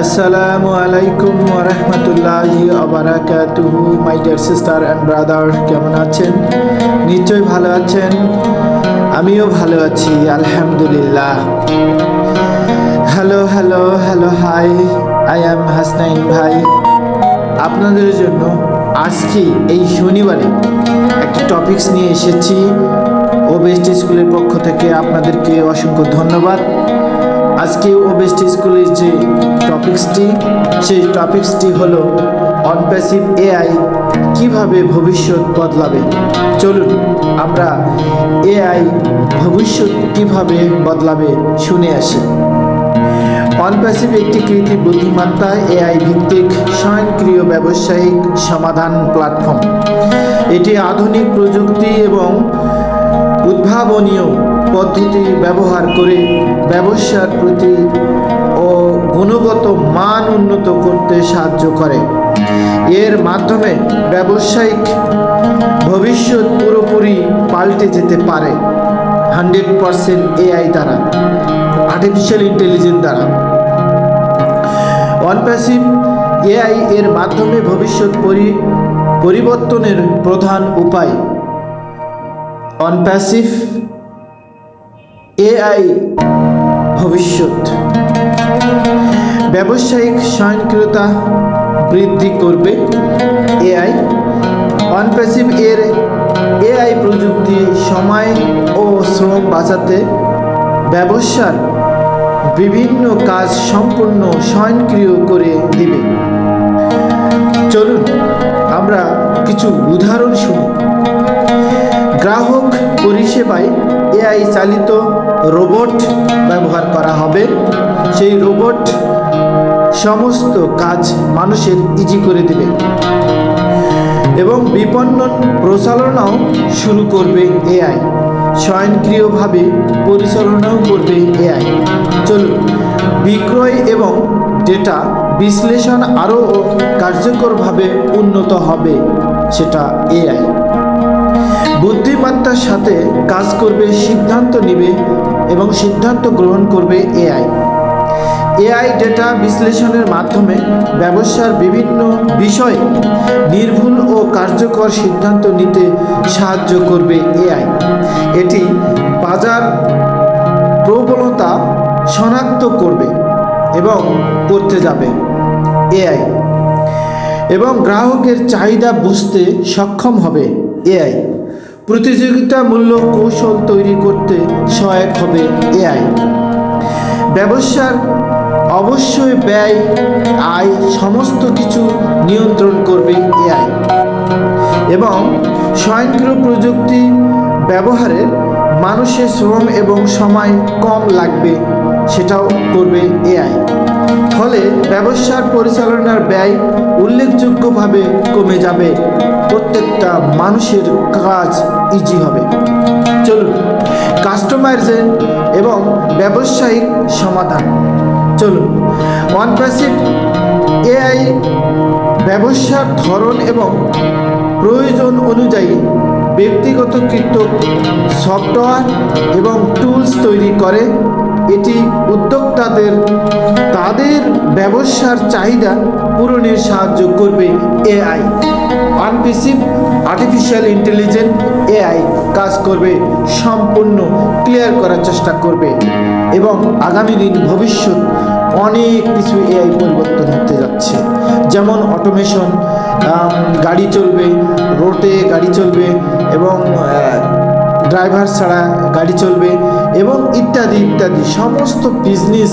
আসসালামু আলাইকুম ওরহমতুল্লাহি আবরাকাতুহু my dear sister and brother, কেমন আছেন? নিশ্চয়ই ভালো আছেন। আমিও ভালো আছি, আলহামদুলিল্লাহ। Hello hello hello, hi, I am Hasnain ভাই। আপনাদের জন্য আজকে এই শনিবারে একটা টপিকস নিয়ে এসেছি। ও বেস্ট স্কুলের পক্ষ থেকে আপনাদেরকে অসংখ্য ধন্যবাদ। আজকে ও বেস্ট স্কুলের যে টপিক্সটি সেই টপিক্সটি হলো অনপ্যাসিভ এআই কীভাবে ভবিষ্যৎ বদলাবে। চলুন, আমরা এআই ভবিষ্যৎ কীভাবে বদলাবে শুনে আসি। অনপ্যাসিভ একটি কৃত্রিম বুদ্ধিমত্তা এআই ভিত্তিক, স্বয়ংক্রিয় ব্যবসায়িক সমাধান প্ল্যাটফর্ম এটি আধুনিক প্রযুক্তি এবং উদ্ভাবনীয় পদ্ধতি ব্যবহার করে ব্যবসার প্রতি গুণগত মান উন্নত করতে সাহায্য করে। এর মাধ্যমে ব্যবসায়িক ভবিষ্যৎ পুরোপুরি পাল্টে যেতে পারে। হান্ড্রেড পারসেন্ট এআই দ্বারা আর্টিফিশিয়াল ইন্টেলিজেন্স দ্বারা। অনপ্যাসিভ এআই এর মাধ্যমে ভবিষ্যৎ পরি, পরিবর্তনের প্রধান উপায়। অনপ্যাসিভ এআই ভবিষ্যৎ। ব্যবসায়িক স্বয়ংক্রিয়তা বৃদ্ধি করবে এআই। অনপ্যাসিভ এর এআই প্রযুক্তি, সময় ও শ্রম বাঁচাতে ব্যবসার বিভিন্ন কাজ সম্পূর্ণ স্বয়ংক্রিয় করে দিবে। চলুন, আমরা কিছু উদাহরণ শুনি। গ্রাহক পরিষেবায় এআই চালিত রোবট ব্যবহার করা হবে। সেই রোবট সমস্ত কাজ মানুষের ইজি করে দেবে। এবং বিপণন প্রচালনাও শুরু করবে এআই। স্বয়ংক্রিয়ভাবে পরিচালনাও করবে এআই। চলুন, বিক্রয় এবং ডেটা বিশ্লেষণ আরও কার্যকরভাবে উন্নত হবে, সেটা এআই। বুদ্ধিমত্তার সাথে কাজ করবে, সিদ্ধান্ত নিবে এবং সিদ্ধান্ত গ্রহণ করবে এআই। এআই ডেটা বিশ্লেষণের মাধ্যমে ব্যবসার বিভিন্ন বিষয়ে নির্ভুল ও কার্যকর সিদ্ধান্ত নিতে সাহায্য করবে এআই। এটি বাজার প্রবলতা শনাক্ত করবে এবং করতে যাবে এআই। এবং গ্রাহকের চাহিদা বুঝতে সক্ষম হবে এআই। প্রতিযোগিতামূল্য কৌশল তৈরি করতে সহায়ক হবে এআই। ব্যবসার অবশ্যই ব্যয়, আয় সমস্ত কিছু নিয়ন্ত্রণ করবে এআই। এবং স্বয়ংক্রিয় প্রযুক্তি ব্যবহারের মানুষের শ্রম এবং সময় কম লাগবে সেটাও করবে এআই। ফলে ব্যবসার পরিচালনার ব্যয় উল্লেখযোগ্যভাবে কমে যাবে। প্রত্যেকটা মানুষের কাজ ইজি হবে। চলুন কাস্টমাইজেন এবং ব্যবসায়িক সমাধান। চলুন ওয়ান প্যাসিভ এআই ব্যবসার ধরন এবং প্রয়োজন অনুযায়ী ব্যক্তিগত ব্যক্তিগতকৃত সফটওয়্যার এবং টুলস তৈরি করে। এটি উদ্যোক্তাদের, তাদের ব্যবসার চাহিদা পূরণের সাহায্য করবে AI. Onpassive artificial intelligent AI কাজ করবে, সম্পূর্ণ ক্লিয়ার করার চেষ্টা করবে এবং আগামী দিন ভবিষ্যৎ অনেক কিছু এআই পরিবর্তন হতে যাচ্ছে। যেমন অটোমেশন গাড়ি চলবে রোডে গাড়ি চলবে এবং ড্রাইভার ছাড়া গাড়ি চলবে এবং ইত্যাদি ইত্যাদি। সমস্ত বিজনেস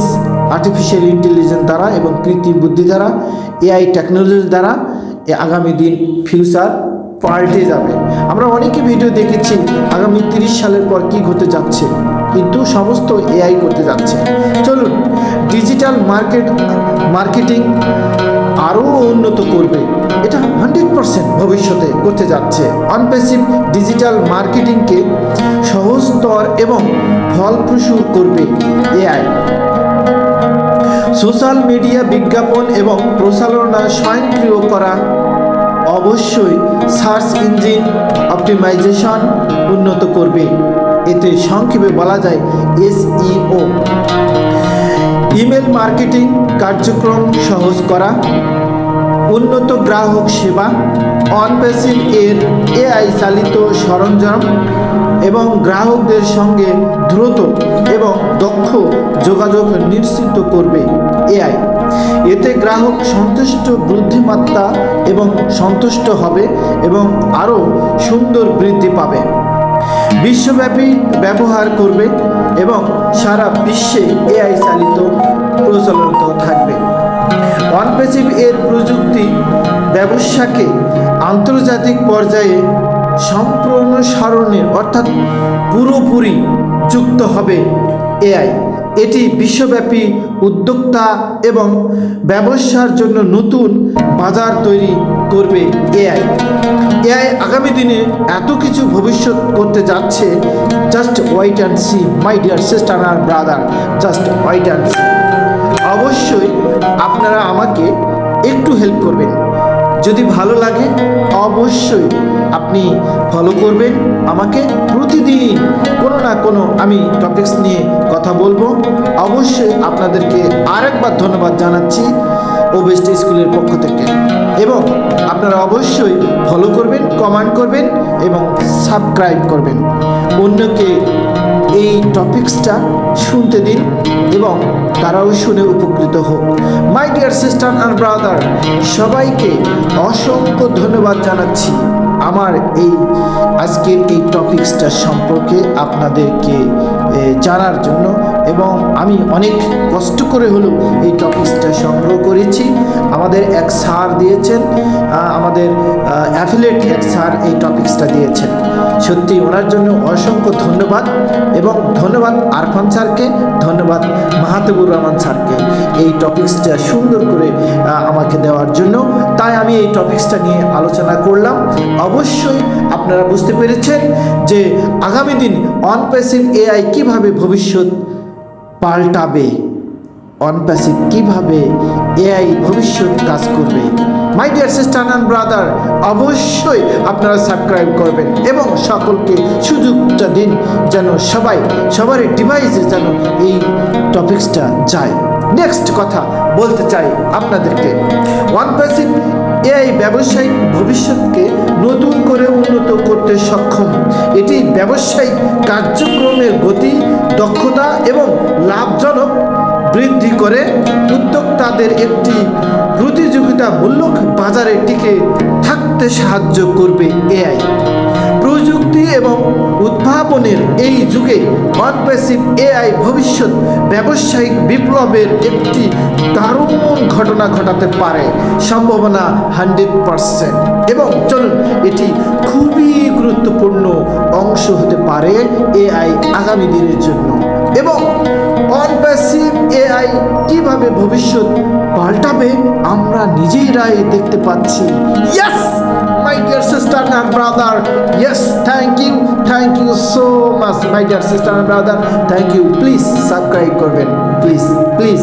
আর্টিফিশিয়াল ইন্টেলিজেন্স দ্বারা এবং কৃত্রিম বুদ্ধি দ্বারা এআই টেকনোলজি দ্বারা আগামী দিন ফিউচার পাল্টে যাবে। আমরা অনেকে ভিডিও দেখেছি আগামী তিরিশ সালের পর কি ঘটে যাচ্ছে, কিন্তু সমস্ত এআই করতে যাচ্ছে। চলুন ডিজিটাল মার্কেট মার্কেটিং আরও উন্নত করবে। এটা হান্ড্রেড পারসেন্ট ভবিষ্যতে করতে যাচ্ছে। অনপ্যাসিভ ডিজিটাল মার্কেটিংকে সহজতর এবং ফলপ্রসূ করবে এআই সোশ্যাল মিডিয়া বিজ্ঞাপন এবং প্রচারণা স্বয়ংক্রিয় করা অবশ্যই সার্চ ইঞ্জিন অপটিমাইজেশন উন্নত করবে। এতে সংক্ষেপে বলা যায় এসইও ইমেল মার্কেটিং কার্যক্রম সহজ করা, উন্নত গ্রাহক সেবা, অনপেসিভ এর এআই চালিত সরঞ্জাম এবং গ্রাহকদের সঙ্গে দ্রুত এবং দক্ষ যোগাযোগ নিশ্চিত করবে এআই। এতে গ্রাহক সন্তুষ্ট বুদ্ধিমত্তা এবং সন্তুষ্ট হবে এবং আরও সুন্দর বৃদ্ধি পাবে। বিশ্বব্যাপী ব্যবহার করবে এবং সারা বিশ্বে এআই চালিত প্রচলিত থাকবে। অনপেসিভ এর প্রযুক্তি ব্যবসাকে আন্তর্জাতিক পর্যায়ে সম্পূর্ণ সারণের অর্থাৎ পুরোপুরি যুক্ত হবে এআই। এটি বিশ্বব্যাপী উদ্যোক্তা এবং ব্যবসার জন্য নতুন বাজার তৈরি করবে এআই। এআই আগামী দিনে এত কিছু ভবিষ্যৎ করতে যাচ্ছে just wait and see my dear sister R brother just wait and see অবশ্যই আপনারা আমাকে একটু হেল্প করবেন। যদি ভালো লাগে, অবশ্যই আপনি ফলো করবেন, আমাকে কোনো না কোনো আমি টপিকস নিয়ে কথা বলব। অবশ্যই আপনাদেরকে আরেকবার ধন্যবাদ জানাচ্ছি ওবেস্ট স্কুলের পক্ষ থেকে। এবং আপনারা অবশ্যই ফলো করবেন কমেন্ট করবেন এবং সাবস্ক্রাইব করবেন। অন্যকে এই টপিকসটা শুনতে দিন এবং তারাও শুনে উপকৃত হোক। My dear sister and brother সবাইকে অসংখ্য ধন্যবাদ জানাচ্ছি। আমার এই আজকের এই টপিক্সটা সম্পর্কে আপনাদেরকে জানার জন্য এবং আমি অনেক কষ্ট করে হলেও এই টপিক্সটা সংগ্রহ করেছি। আমাদের এক সার দিয়েছেন আমাদের অ্যাফিলেট এক সার এই টপিক্সটা দিয়েছেন। সত্যি ওনার জন্য অসংখ্য ধন্যবাদ এবং ধন্যবাদ আরফান স্যারকে, ধন্যবাদ মাহাতেবুর রহমান স্যারকে এই টপিকসটা সুন্দর করে আমাকে দেওয়ার জন্য। তাই আমি এই টপিকসটা নিয়ে আলোচনা করলাম। অবশ্যই আপনারা বুঝতে পেরেছেন যে আগামী দিন অনপ্যাসিভ এআই কীভাবে ভবিষ্যৎ পাল্টাবে। অনপ্যাসিভ কীভাবে এআই ভবিষ্যৎ কাজ করবে? My dear sister and brother অবশ্যই আপনারা সাবস্ক্রাইব করবেন এবং সকলকে সুযোগটা দিন যেন সবাই সবার ডিভাইসে যেন এই টপিকসটা যায়। নেক্সট কথা বলতে চাই আপনাদেরকে। অনপ্যাসিভ এআই ব্যবসায়িক ভবিষ্যৎকে নতুন করে উন্নত করতে সক্ষম। এটি ব্যবসায়িক কার্যক্রমের গতি, দক্ষতা এবং লাভজনক বৃদ্ধি করে উদ্যোক্তাদের একটি প্রতিযোগিতামূলক বাজারে টিকে থাকতে সাহায্য করবে এআই। প্রযুক্তি এবং উদ্ভাবনের এই যুগে অনপ্যাসিভ এআই ভবিষ্যৎ ব্যবসায়িক বিপ্লবের একটি দারুণ ঘটনা ঘটাতে পারে, সম্ভাবনা হান্ড্রেড পারসেন্ট। এবং চলুন, এটি খুবই গুরুত্বপূর্ণ অংশ হতে পারে এআই আগামী দিনের জন্য। এবং অনপ্যাসিভ এআই কীভাবে ভবিষ্যৎ পাল্টাবে, আমরা নিজেরাই দেখতে পাচ্ছি। Yes my dear sister and brother yes thank you thank you so much my dear sister and brother thank you please subscribe করবেন। Please please